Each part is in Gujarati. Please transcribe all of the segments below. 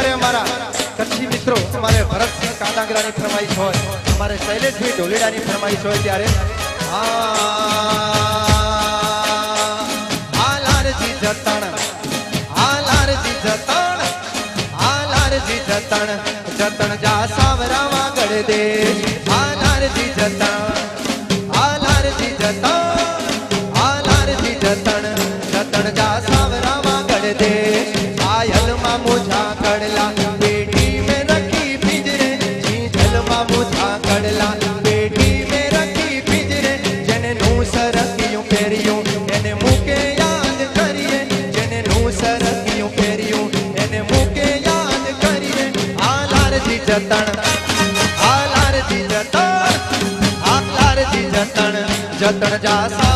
જ્યારે અમારા કચ્છી મિત્રો, અમારે ભરતસિંહ કાંદાગરાની ફરમાઈશ હોય, અમારે શૈલેષભાઈ ઢોલેડાની ફરમાઈશ હોય ત્યારે જતણ, આ લાલજી જતણ દે આ લાલજી જતણ, આ લાલજી જતણ જતણ જતણ જા casa.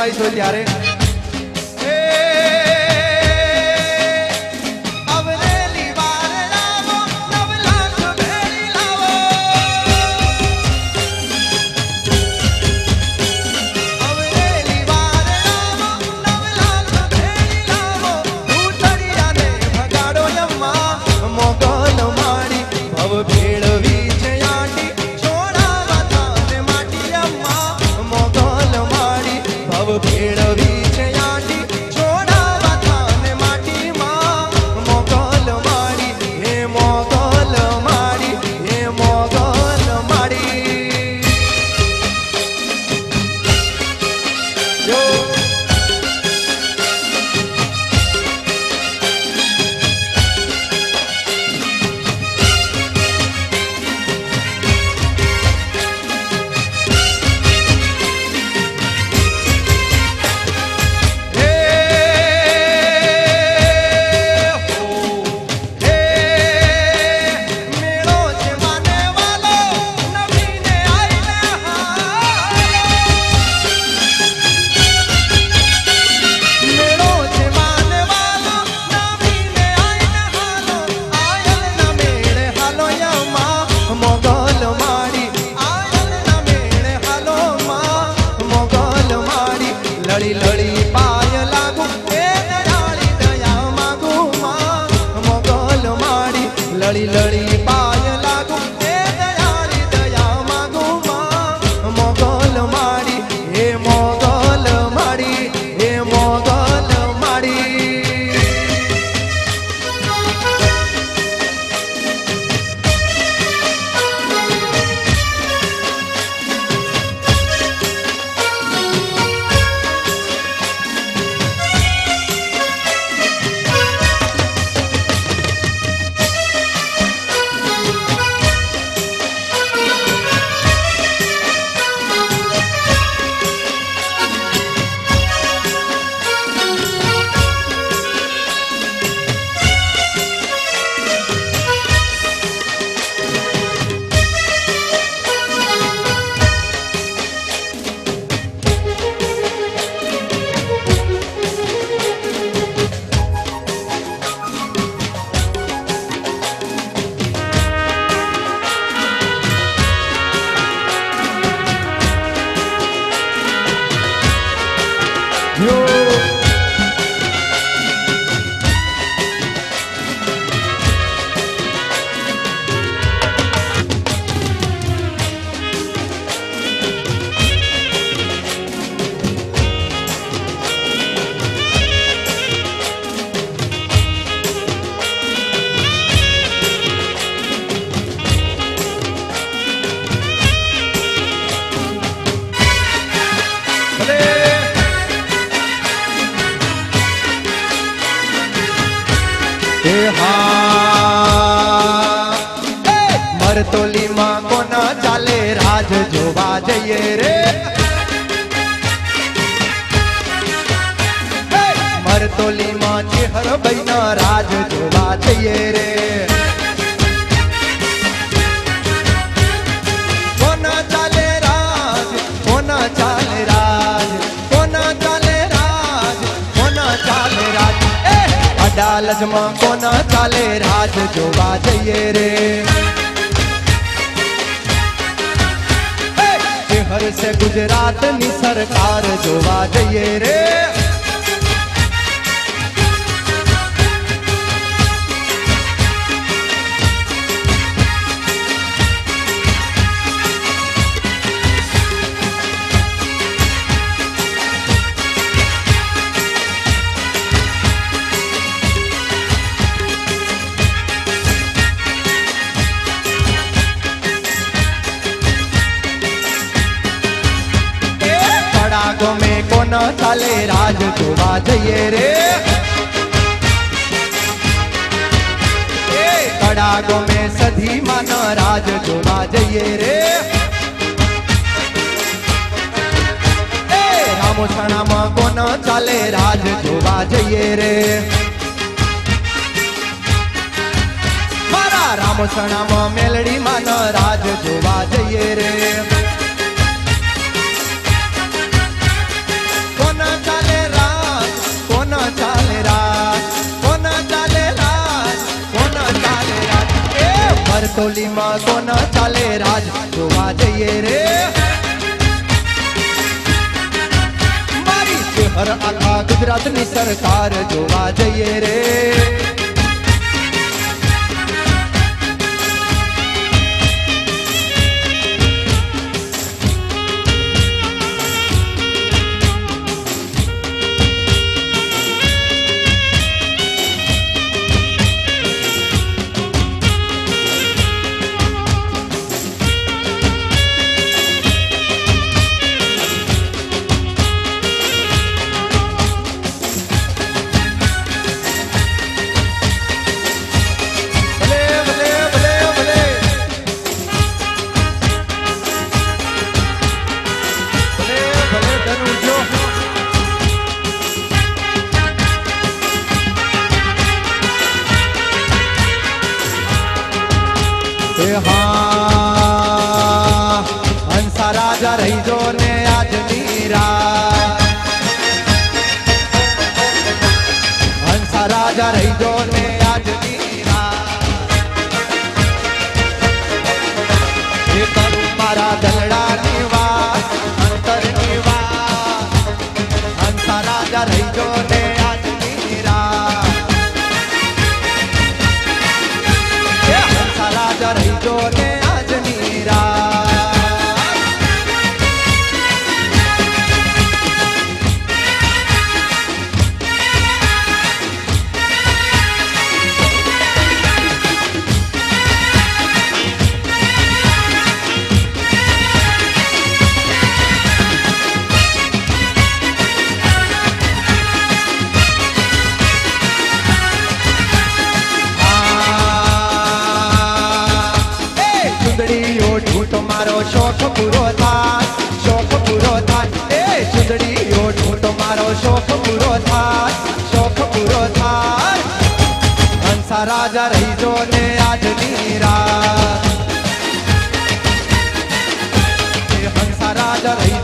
ભાઈ છો ત્યારે Pero dice ya મરતોલીમાં કોના ચાલે રાજ જોવા જઈએ રે એ મરતોલીમાં ચેહર ભાઈના રાજ જોવા જઈએ રે કોના ચાલે રાજ કોના ચાલે રાજ કોના ચાલે રાજ કોના ચાલે રાજ એ અડાલજમાં કોના ચાલે રાજ જોવા જઈએ રે એ હરશે ગુજરાતની સરકાર જોવા જઈએ રે. જોવા જઈએ રે એ તળાગો મેં સધી માના રાજ જોવા જઈએ રે એ રામોછણામાં કોના ચાલે રાજ જોવા જઈએ રે મારા રામોછણામાં મેલડી માના રાજ જોવા જઈએ રે વરતોલીમાં કોના ચાલે રાજ, જોવા જઈએ રે. મારી શહેર આખા ગુજરાતની સરકાર, જોવા જઈએ રે. હંસા રાજા થાય શોખ પૂરો થાય હંસા રાજા રહી જો ને આજની રાત. હંસા રાજા રહી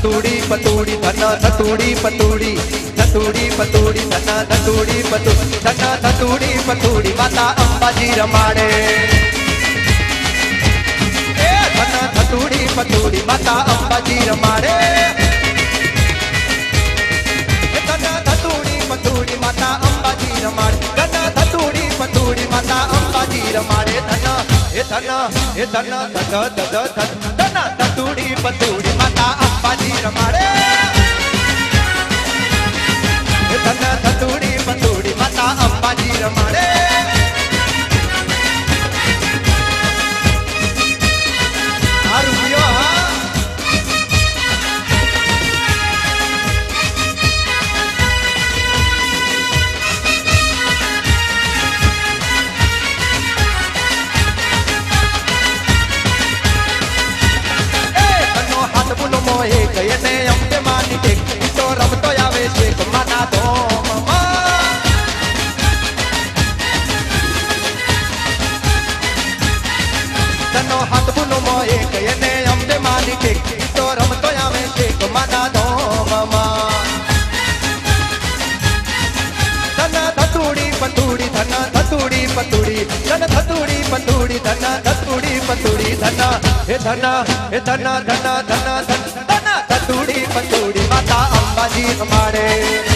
ધતુડી પતુડી ધના ધતુડી પતુડી ધતુડી પતુડી ધના ધતુડી પતુડી ધના ધતુડી પતુડી માતા અંબાજી રમાડે ધના ધતુડી પતુડી માતા અંબાજી રમાડે ધના ધના ધના ધના ધના ધતુડી પતુડી માતા અંબાજી રમાડે તને ધતુડી બંધુડી માતા અંબાજી રમાડે ધના હે ધના ધના ધના ધના ધના ધતુડી પતુડી માતા અંબાજી અમારે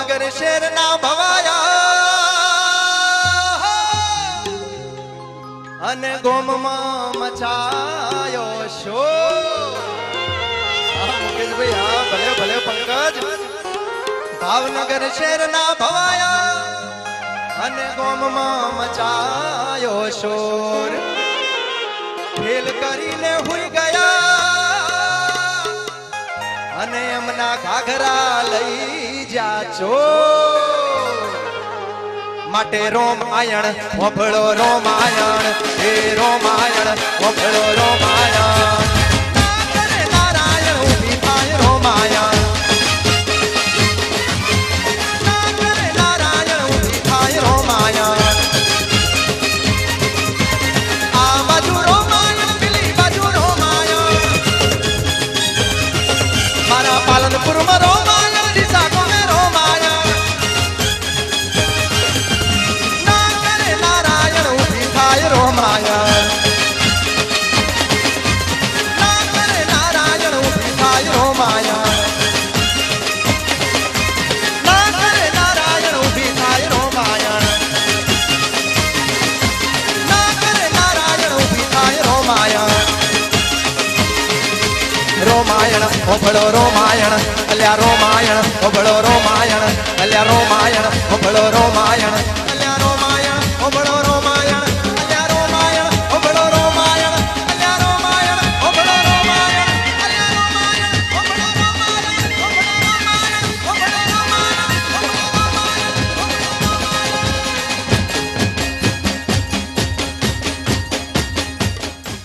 ભાવનગર શહેરના ભવાયા. અને ગોમમાં મચાયો શો. મુકેશભાઈ, હા, ભલે ભલે, પંકજ. ભાવનગર શહેરના ભવાયા. અને ગોમમાં મચાયો શોર. ખેલ કરીને હુઈ ગયા અને એમના ઘાઘરા લઈ જાચો માટે રોમાયણ ઓભળો રોમાયણ હે રોમાયણ ઓભળો રોમાયણ. નારાયણ રોમાયણ. રોમાયણ અલ્યા રોમાયણ ઓભળો રોમાયણ અલ્યા રોમાયણ ઓભળો રોમાયણ